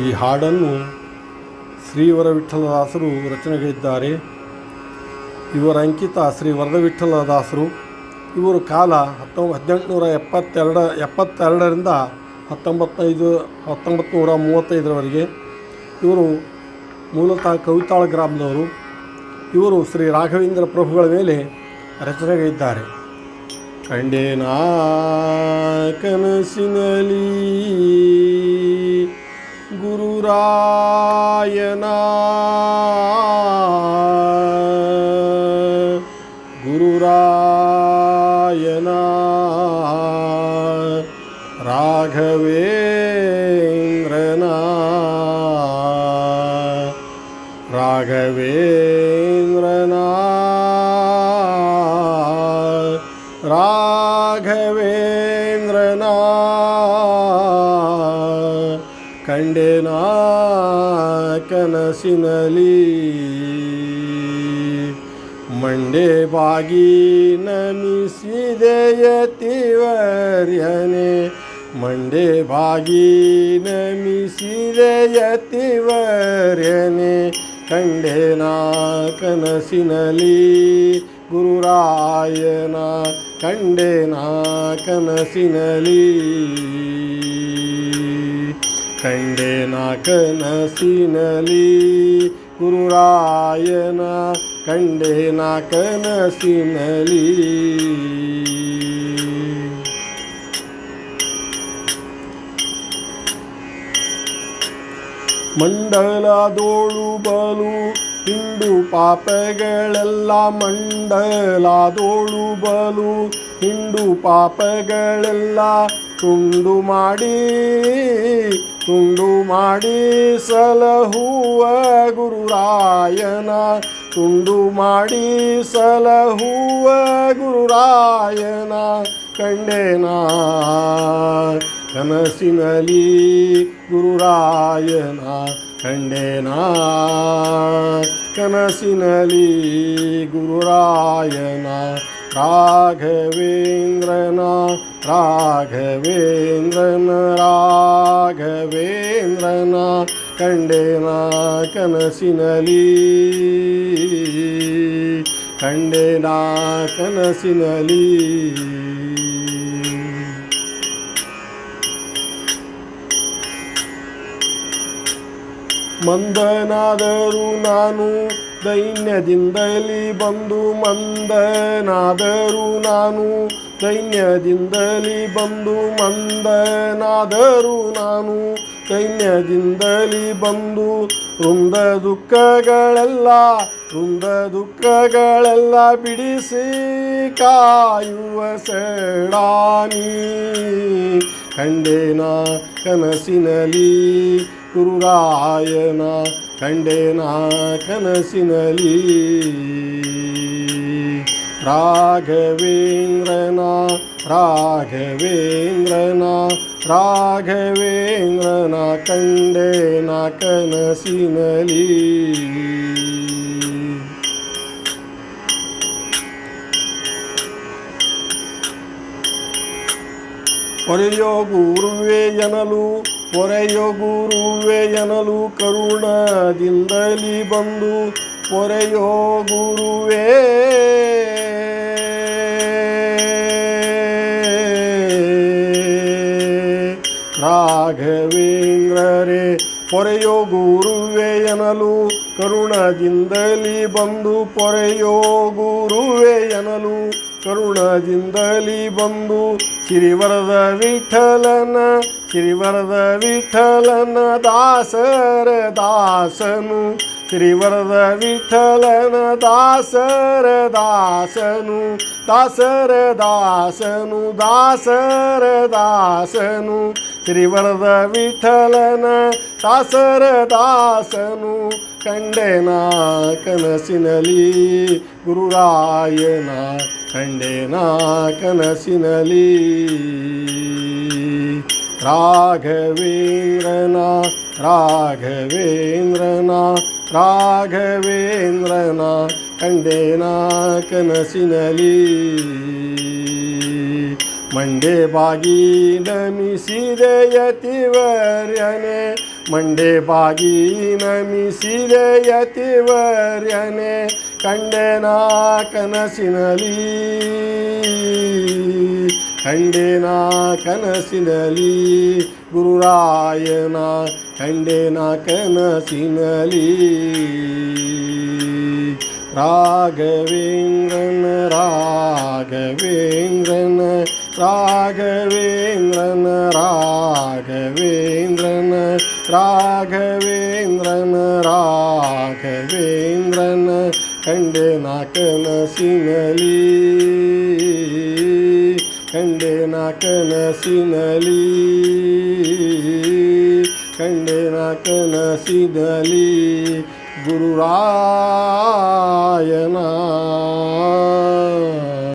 ಈ ಹಾಡನ್ನು ಶ್ರೀವರ ವಿಠಲದಾಸರು ರಚನೆಗೈದ್ದಾರೆ. ಇವರ ಅಂಕಿತ ಶ್ರೀ ವರದ ವಿಠಲದಾಸರು. ಇವರು ಕಾಲ ಹತ್ತೊ ಹದಿನೆಂಟುನೂರ ಎಪ್ಪತ್ತೆರಡ, ಎಪ್ಪತ್ತೆರಡರಿಂದ ಹತ್ತೊಂಬತ್ತೈದು ಹತ್ತೊಂಬತ್ತು ನೂರ ಮೂವತ್ತೈದರವರೆಗೆ. ಇವರು ಮೂಲತಃ ಕವಿತಾಳ ಗ್ರಾಮದವರು. ಇವರು ಶ್ರೀ ರಾಘವೇಂದ್ರ ಪ್ರಭುಗಳ ಮೇಲೆ ರಚನೆಗೈದ್ದಾರೆ. ಕಂಡೇನಾ ಕನಸಿನಲಿ ಗುರುರಾಯನ ಗುರುರಾಯನ ರಾಘವೇಂದ್ರನ ರಾಘವೇಂದ್ರನ ರಾಘವೇಂದ್ರನ ಕಂಡೆನ ಕನಸಿನಲಿ ಮಂಡೆ ಬಾಗಿ ನಮಿಸಿದೆಯತಿವರ್ಯನೆ ಮಂಡೆ ಬಾಗಿ ನಮಿಸಿದೆಯತಿವರ್ಯನೆ ಕಂಡೆನ ಕನಸಿನಲಿ ಗುರುರಾಯನ ಕಂಡೆನ ಕನಸಿನಲಿ ಕಂಡೆನ ಕನಸಿನಲಿ, ಗುರುರಾಯನ ಕಂಡೆನ ಕನಸಿನಲಿ. ಮಂಡಲದೋಳು ಬಲು ಹಿಂಡು ಪಾಪಗಳೆಲ್ಲ ಮಂಡಲದೋಳು ಬಲು ಹಿಂಡು ಪಾಪಗಳೆಲ್ಲ ತುಂಡು ಮಾಡಿ ತುಂಡು ಮಾಡಿ ಸಲಹುವ ಗುರುರಾಯನ. ತುಂಡು ಮಾಡಿ ಸಲಹುವ ಗುರುರಾಯನ. ಕಂಡೆನ ಕನಸಿನಲಿ ಗುರುರಾಯನ. ಕಂಡೆನ ಕನಸಿನಲಿ ಗುರುರಾಯನ. ರಾಘವೇಂದ್ರನ ರಾಘವೇಂದ್ರನ ರಾಘವೇಂದ್ರನ ಕಂಡೇನ ಕನಸಿನಲಿ. ಕಂಡೇನ ಕನಸಿನಲಿ. ಮಂದನಾದರೂ ನಾನು ದೈನ್ಯದಿಂದಲಿ ಬಂದು ಮಂದನಾದರೂ ನಾನು ದೈನ್ಯದಿಂದಲೇ ಬಂದು ಮಂದನಾದರೂ ನಾನು ಸೈನ್ಯದಿಂದಲಿ ಬಂದು ವೃಂದ ದುಃಖಗಳೆಲ್ಲ ವೃಂದ ದುಃಖಗಳೆಲ್ಲ ಬಿಡಿಸಿ ಕಾಯುವ ಸೆಡಾನಿ ಕಂಡೇನ ಕನಸಿನಲಿ ಗುರುರಾಯನ, ಕಂಡೇನ ಕನಸಿನಲಿ ರಾಘವೇಂದ್ರನ ರಾಘವೇಂದ್ರನ ರಾಘವೇಂದ್ರನ ಕಂಡೇನ ಕನಸಿನಲಿ ಪೊರೆಯೋ ಗುರುವೆ ಎನಲು ಪೊರೆಯೋ ಗುರುವೆ ಎನಲು ಕರುಣದಿಂದಲಿ ಬಂದು ಪೊರೆಯೋ ಗುರುವೇ ರಾಘವೇಂದ್ರರೇ, ಪೊರೆಯೋ ಗುರುವೆ ಎನಲು, ಕರುಣದಿಂದಲಿ ಬಂದು ಪೊರೆಯೋ ಗುರುವೆ ಎನಲು, ಕರುಣದಿಂದಲಿ ಬಂದು ಶ್ರೀವರದ ವಿಠಲನ ಶ್ರೀವರದ ವಿಠಲನ ದಾಸರ ದಾಸನು ಶ್ರೀವರದ ವಿಠಲನ ದಾಸರ ದಾಸನು ದಾಸರ ದಾಸನು ದಾಸರ ದಾಸನು. ಶ್ರೀವರದ ವಿಠಲನ ದಾಸರ ದಾಸನು ಕಂಡೆನ ಕನಸಿನಲಿ ಗುರುರಾಯನ ಕಂಡೆನ ಕನಸಿನಲಿ ರಾಘವೇಂದ್ರನ ರಾಘವೇಂದ್ರನ ರಾಘವೇಂದ್ರನ ಕಂಡೇನ ಕನಸಿನಲಿ. ಮಂಡೆ ಬಾಗಿ ನಮಿಸಿದೆ ಯತಿವರ್ಯನೆ ಮಂಡೆ ಬಾಗಿ ನಮಿಸಿದೆ ಯತಿವರ್ಯನೆ ಕಂಡೆನ ಕನಸಿನಲಿ. ಕಂಡೆನ ಕನಸಿನಲಿ ಗುರುರಾಯನ ಕಂಡೆನ ಕನಸಿನಲಿ ರಾಘವೇಂದ್ರನ ರಾಘವೇಂದ್ರನ ರಾಘವೇಂದ್ರನ ರಾಘವೇಂದ್ರನ ರಾಘವೇಂದ್ರನ ರಾಘವೇಂದ್ರನ ಕಂಡೆನ ಕನಸಿನಲಿ ಕನಸಿನಲಿ ಕಂಡೆನ ಕನಸಿನಲಿ ಗುರುರಾಯನ